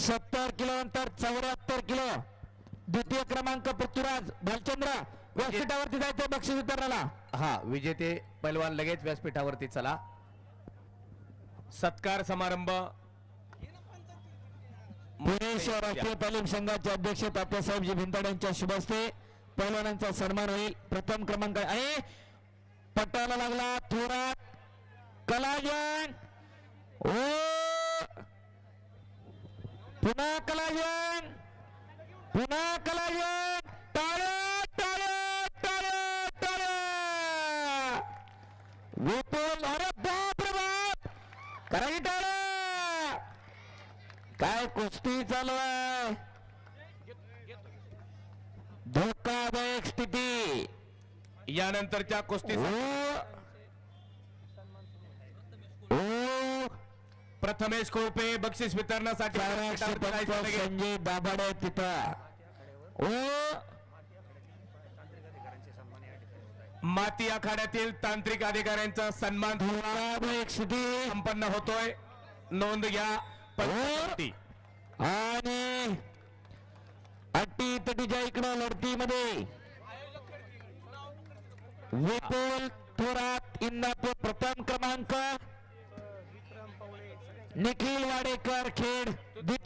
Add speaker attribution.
Speaker 1: सत्तर किलो नंतर चौऱ्याहत्तर किलो. द्वितीय क्रमांक पृथ्वीराज भालचंद्र. व्यासपीठावरती जायचं बक्षीस वितरणाला.
Speaker 2: हा विजेते पैलवान लगेच व्यासपीठावरती चला. सत्कार समारंभ.
Speaker 1: पुणे शहर राष्ट्रीय तालीम संघाचे अध्यक्ष तात्यासाहेबजी भिंताड यांच्या शुभ हस्ते पैलवानांचा सन्मान होईल. प्रथम क्रमांक आहे. पटाला लागला थोरात कलाजन. ओ! पुन्हा कलाजन पुन्हा कलाजन टाळ टाळ टाळ टाळ विपुल अरे बाप रे बाप. करा की टाळ काय कुस्ती चालू आहे? धोकादायक स्थिती.
Speaker 2: यानंतरच्या कुस्ती प्रथमेश कोळपे बक्षीस वितरणासाठी.
Speaker 1: संजय दाभाडे तिथं. ओ!
Speaker 2: माती आखाड्यातील तांत्रिक अधिकाऱ्यांचा सन्मान संपन्न होतोय. नोंद घ्या.
Speaker 1: आणि अट्टी तटीच्या इकडं लढतीमध्ये. विपुल थोरात इंदापूर प्रथम क्रमांक. निखिल वाडेकर खेड द्वितीय